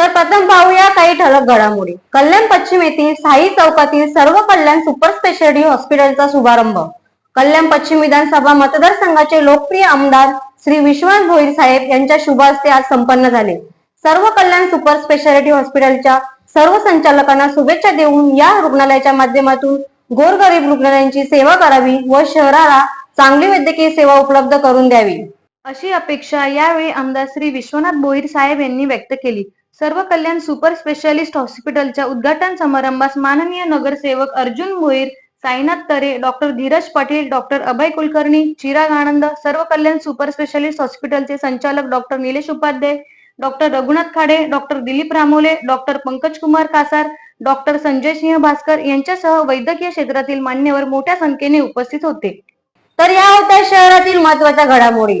तर प्रथम पाहूया काही ठळक घडामोडी. कल्याण पश्चिम येथील साई चौकातील सर्व कल्याण सुपर स्पेशालिटी हॉस्पिटलचा शुभारंभ. कल्याण पश्चिम विधानसभा मतदारसंघाचे लोकप्रिय आमदार श्री विश्वनाथ भोईर साहेब यांच्या शुभ हस्ते आज संपन्न झाले. सर्व कल्याण सुपर स्पेशालिटी हॉस्पिटलच्या सर्व संचालकांना शुभेच्छा देऊन या रुग्णालयाच्या माध्यमातून गोरगरीब रुग्णालयांची सेवा करावी व शहराला चांगली वैद्यकीय सेवा उपलब्ध करून द्यावी. अशी अपेक्षा यावेळी आमदार श्री विश्वनाथ भोईर साहेब यांनी व्यक्त केली. सर्व कल्याण सुपर स्पेशालिस्ट हॉस्पिटलच्या उद्घाटन समारंभास माननीय नगरसेवक अर्जुन भोईर साईनाथ तरे डॉक्टर धीरज पाटील डॉक्टर अभय कुलकर्णी चिराग आनंद सर्व कल्याण सुपर स्पेशालिस्ट हॉस्पिटलचे संचालक doctor Nilesh Upadhyay doctor Raghunath Khade doctor Dilip Ramole doctor Pankaj Kumar Kasar doctor Sanjay Singh Bhaskar यांच्यासह वैद्यकीय क्षेत्रातील मान्यवर मोठ्या संख्येने उपस्थित होते. तर या होत्या शहरातील महत्त्वाच्या घडामोडी.